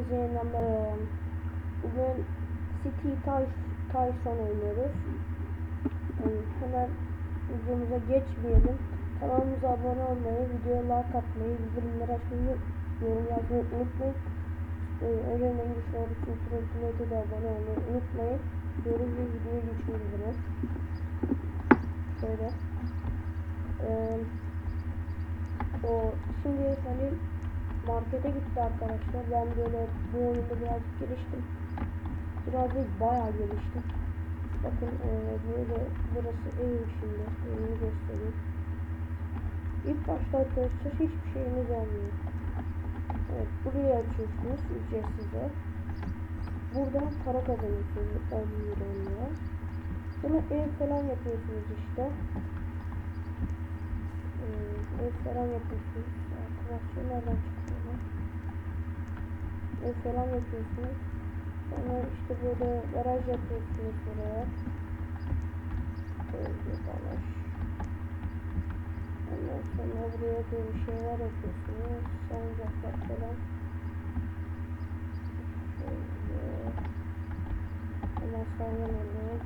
Hepinize yeniden merhaba. Bugün City Ty- Tyson oynuyoruz. Yani hemen videomuza geçmeyelim. Kanalımıza abone olmayı, videoya like atmayı, bildirimleri açmayı, yorum yazmayı unutmayın. Ee, Öğren İngiliz Öğretim Ultimate'e de abone olmayı unutmayın. Diyoruz ve videoya geçiyoruz. Şöyle. Ee, o şimdi hani markete gitti arkadaşlar. Ben böyle bu oyunda birazcık geliştim. Biraz değil bayağı geliştim. Bakın eee, böyle burası evim şimdi. Evimi göstereyim. İlk başta arkadaşlar hiçbir şeyimiz olmuyor. Evet burayı açıyorsunuz ücretsizde. Buradan para kazanıyorsunuz 10 euro 10 lira. Sonra ev falan yapıyorsunuz işte. Ee, ev falan yapıyorsunuz. Arkadaşlar nereden çıktı Ev falan yapıyorsunuz. Sonra işte böyle garaj yapıyorsunuz buraya. Böyle garaj. Ondan sonra buraya böyle şeyler yapıyorsunuz. Salıncaklar falan. Şöyle. Hemen sallanalım.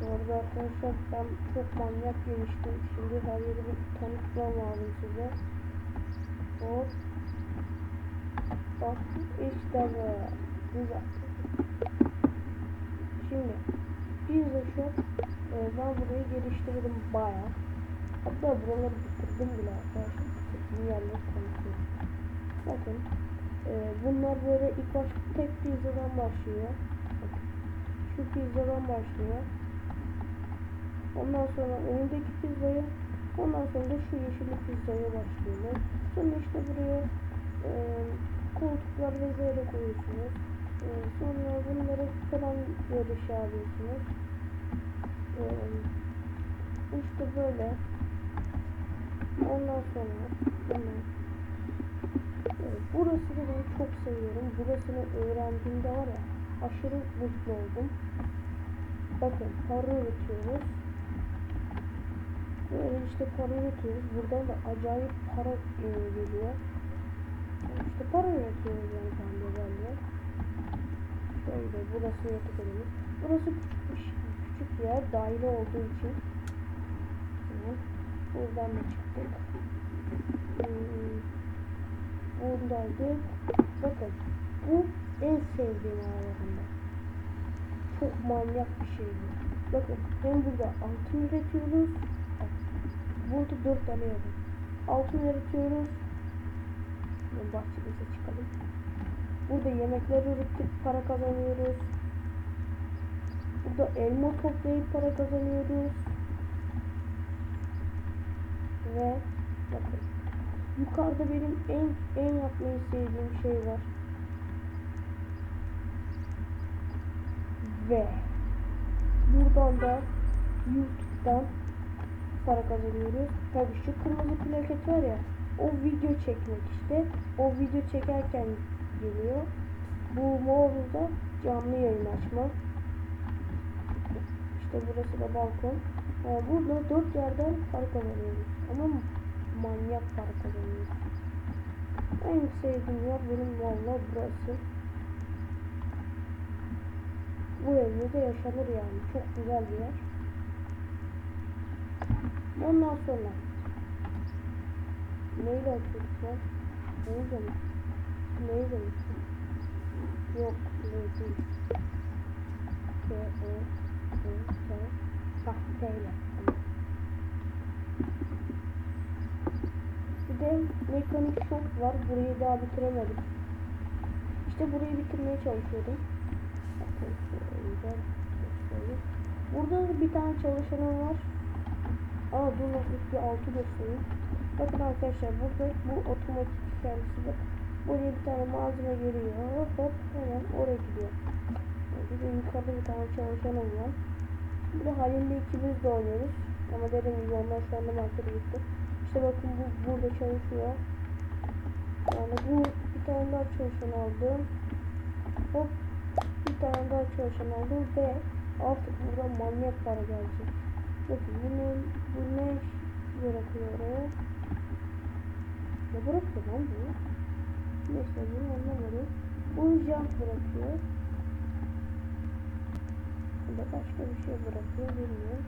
Bu arada arkadaşlar ben çok manyak geliştim. Şimdi her yeri bir tanıtmam lazım size. Hop. Bak işte bu. Güzel. Şimdi Pizza Shop e, ben burayı geliştirdim bayağı. Hatta buraları bitirdim bile arkadaşlar. Yerleri tanıtıyorum. Bakın e, bunlar böyle ilk başta tek pizzadan başlıyor. Şu pizzadan başlıyor. Ondan sonra önündeki pizzaya, ondan sonra da şu yeşilli pizzaya başlıyorlar. Sonra işte buraya e, koltuklar vesaire koyuyorsunuz. E, sonra bunları falan böyle şey alıyorsunuz. E, işte böyle. Ondan sonra hemen e, burası da ben çok seviyorum. Burasını öğrendiğimde var ya aşırı mutlu oldum. Bakın para üretiyoruz. Böyle işte para üretiyoruz. Buradan da acayip para e, geliyor. İşte para üretiyoruz yani bende böyle. Şöyle burası yatak odamız. Burası küçük küçük yer. Daire olduğu için. Evet. Buradan da çıktık. Hmm. Buradaydık. Bakın. Bu en sevdiğim aralarında. Çok manyak bir şey bu. Bakın hem burada altın üretiyoruz. Burada dört tane yazın. Altın üretiyoruz. Bahçemize çıkalım. Burada yemekler üretip para kazanıyoruz. Burada elma toplayıp para kazanıyoruz. Ve bakın yukarıda benim en en yapmayı sevdiğim şey var. Ve buradan da YouTube'dan para kazanıyoruz. Tabii şu kırmızı plaket var ya o video çekmek işte. O video çekerken geliyor. Bu da canlı yayın açma. İşte burası da balkon. Yani burada dört yerden para kazanıyoruz. Ama manyak para kazanıyoruz. En sevdiğim yer benim valla burası. Bu evde de yaşanır yani. Çok güzel bir yer. Ondan sonra neyle lan? Neyle mi? Neyle mi? Yok, ne değil. K, E, E, K. Bak, T ile. Bir de mekanik shop var. Burayı daha bitiremedim. İşte burayı bitirmeye çalışıyordum. Burada da bir tane çalışanım var. Aa dur bir altı göstereyim. Bakın arkadaşlar burada bu otomatik kendisi buraya bir tane malzeme geliyor. Hop hemen oraya gidiyor. Bir de yukarıda bir tane çalışanım var. Bir de Halil'le ikimiz de oynuyoruz. Ama dediğim gibi onlar şu anda markete gitti. İşte bakın bu burada çalışıyor. Yani bu bir tane daha çalışan aldım. Hop bir tane daha çalışan aldım ve artık buradan manyak para gelecek. Bakın bunun bu ne bırakıyor oraya? Ne bırakıyor lan? Neyse bunu anlamadım. Jump bırakıyor. Ya başka bir şey bırakıyor bilmiyorum.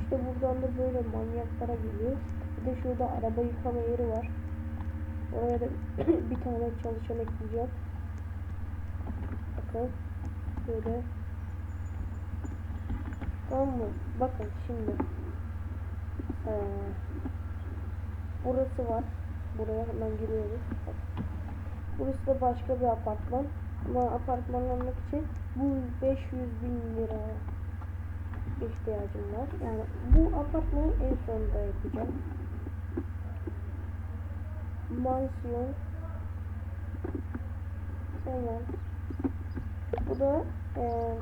İşte buradan da böyle manyaklara geliyor. Bir de şurada araba yıkama yeri var. Oraya da bir tane çalışan ekleyeceğim. Bakın. Böyle. Tamam mı? Bakın şimdi. Ee, burası var. Buraya hemen giriyoruz. Burası da başka bir apartman. Ama apartman almak için bu 500 bin lira ihtiyacım var. Yani bu apartmanı en sonunda yapacağım. Mansiyon. Tamam. Bu da eee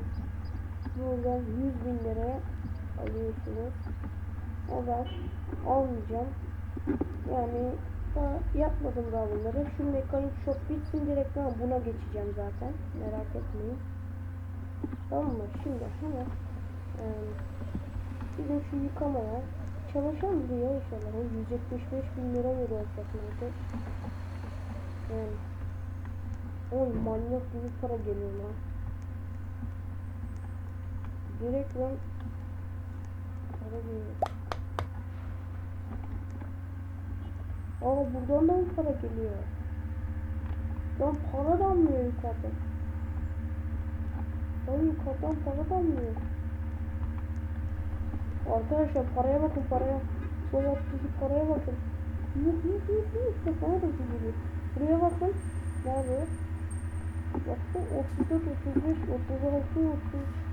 buradan 100 bin liraya alıyorsunuz. O ben almayacağım. Yani yapmadım daha bunları. Şu mekanik shop bitsin direkt ben buna geçeceğim zaten. Merak etmeyin. Tamam mı? Şimdi hemen eee bizim şu yıkamaya çalışan buraya inşallah. O 175 bin lira veriyor satmakta. Yani Oy manyak gibi para geliyor lan. Direkt lan para geliyor. Aa buradan da mı para geliyor? Lan para damlıyor yukarıdan. Lan yukarıdan para damlıyor. Arkadaşlar paraya bakın paraya. Sol alttaki paraya bakın. Yuh yuh yuh yuh. İşte para da geliyor. Buraya bakın. Nerede? Baksana 34, 35, 36, 30.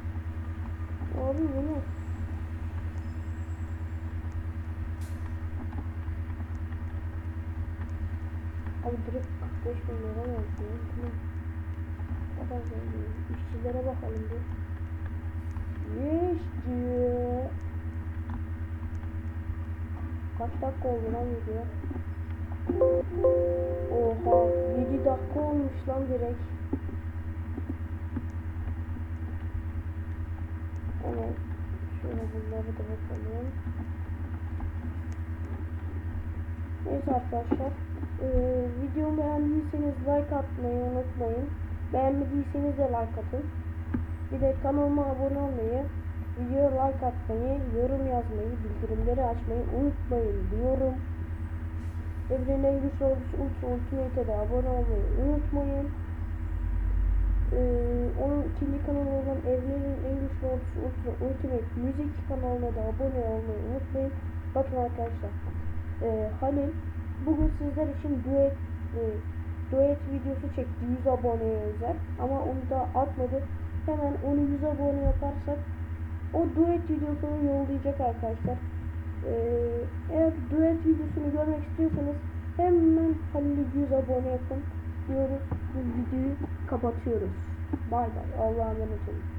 Abi bu ne? Abi direkt 45 bin lira? Bu ne? Kadar zengin. İşçilere bakalım bir. İşçi. Kaç dakika oldu lan video? Oha 7 dakika olmuş lan direkt. Evet. Şöyle bunları da bakalım. Neyse arkadaşlar. Ee, videomu beğendiyseniz like atmayı unutmayın. Beğenmediyseniz de like atın. Bir de kanalıma abone olmayı, videoya like atmayı, yorum yazmayı, bildirimleri açmayı unutmayın diyorum. Evrenin en güçlü ordusu Ultra Ultimate'e de abone olmayı unutmayın. Ee, onun ikinci kanalı olan Evrenin en güçlü ordusu Ultra Ultimate Müzik kanalına da abone olmayı unutmayın. Bakın arkadaşlar. E, Halil bugün sizler için duet e, duet videosu çekti 100 aboneye özel. Ama onu da atmadı. Hemen onu 100 abone yaparsak o duet videosunu yollayacak arkadaşlar. Ee, eğer duet videosunu görmek istiyorsanız hemen Halil'i 100 abone yapın diyoruz. Bu videoyu kapatıyoruz. Bay bay. Allah'a emanet olun.